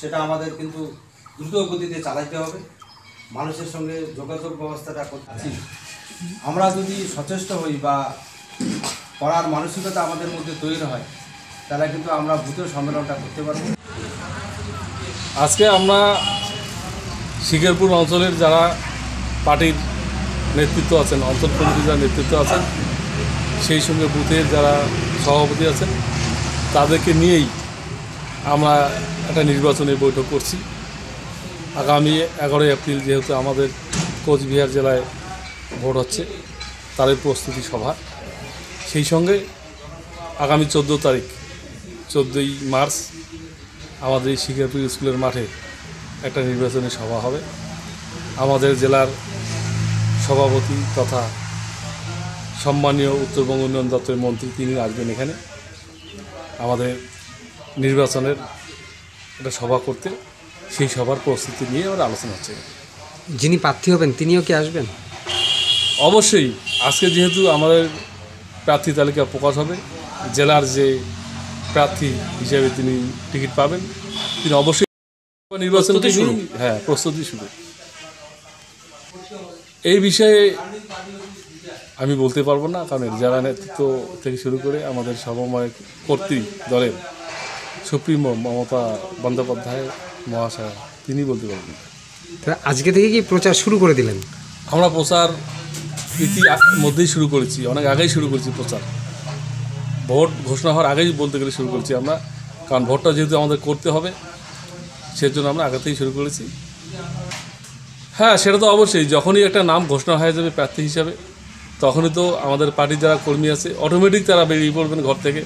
সেটা আমাদের কিন্তু দ্রুত গতিতে চালাইতে হবে। মানুষের সঙ্গে যোগাযোগ ব্যবস্থাটা করছি আমরা যদি সচেষ্ট হই বা করার মানসিকতা আমাদের মধ্যে তৈরি হয়, তাহলে কিন্তু আমরা ভূতের সম্মেলনটা করতে পারব। আজকে আমরা শিকারপুর অঞ্চলের যারা পার্টির নেতৃত্ব আছেন, অঞ্চল কমিটির যারা নেতৃত্ব আছেন, সেই সঙ্গে বুথের যারা সভাপতি আছেন, তাদেরকে নিয়েই আমরা একটা নির্বাচনী বৈঠক করছি। আগামী এগারোই এপ্রিল যেহেতু আমাদের কোচবিহার জেলায় ভোট হচ্ছে তাদের প্রস্তুতি সভা। সেই সঙ্গে আগামী চোদ্দ তারিখ, চোদ্দোই মার্চ আমাদের এই শিকারপুর স্কুলের মাঠে একটা নির্বাচনী সভা হবে। আমাদের জেলার সভাপতি তথা সম্মানীয় উত্তরবঙ্গ উন্নয়ন দপ্তরের মন্ত্রী তিনি আসবেন এখানে। আমাদের নির্বাচনের একটা সভা করতে সেই সভার প্রস্তুতি নিয়ে আমরা আলোচনা হচ্ছে। যিনি প্রার্থী হবেন তিনিও কি আসবেন? অবশ্যই। আজকে যেহেতু আমাদের প্রার্থী তালিকা প্রকাশ হবে জেলার যে প্রার্থী হিসেবে তিনি টিকিট পাবেন তিনি অবশ্যই নির্বাচন শুরু। হ্যাঁ প্রস্তুতি শুরু। এই বিষয়ে আমি বলতে পারব না কারণ জেলা নেতৃত্ব থেকে শুরু করে আমাদের সর্বময় কর্তৃ দলের সুপ্রিমো মমতা বন্দ্যোপাধ্যায় মহাশয় তিনি বলতে পারবেন। তো আজকে থেকে কি প্রচার শুরু করে দিলেন? আমরা প্রচার ইতি মধ্যেই শুরু করেছি অনেক আগেই শুরু করেছি প্রচার। ভোট ঘোষণা হওয়ার আগেই বলতে গেলে শুরু করেছি আমরা কারণ ভোটটা যেহেতু আমাদের করতে হবে সেজন্য আমরা আগে থেকেই শুরু করেছি। হ্যাঁ সেটা তো অবশ্যই যখনই একটা নাম ঘোষণা হয়ে যাবে প্রার্থী হিসাবে তখনই তো আমাদের পার্টির যারা কর্মী আছে অটোমেটিক তারা বেরিয়ে পড়বেন ঘর থেকে।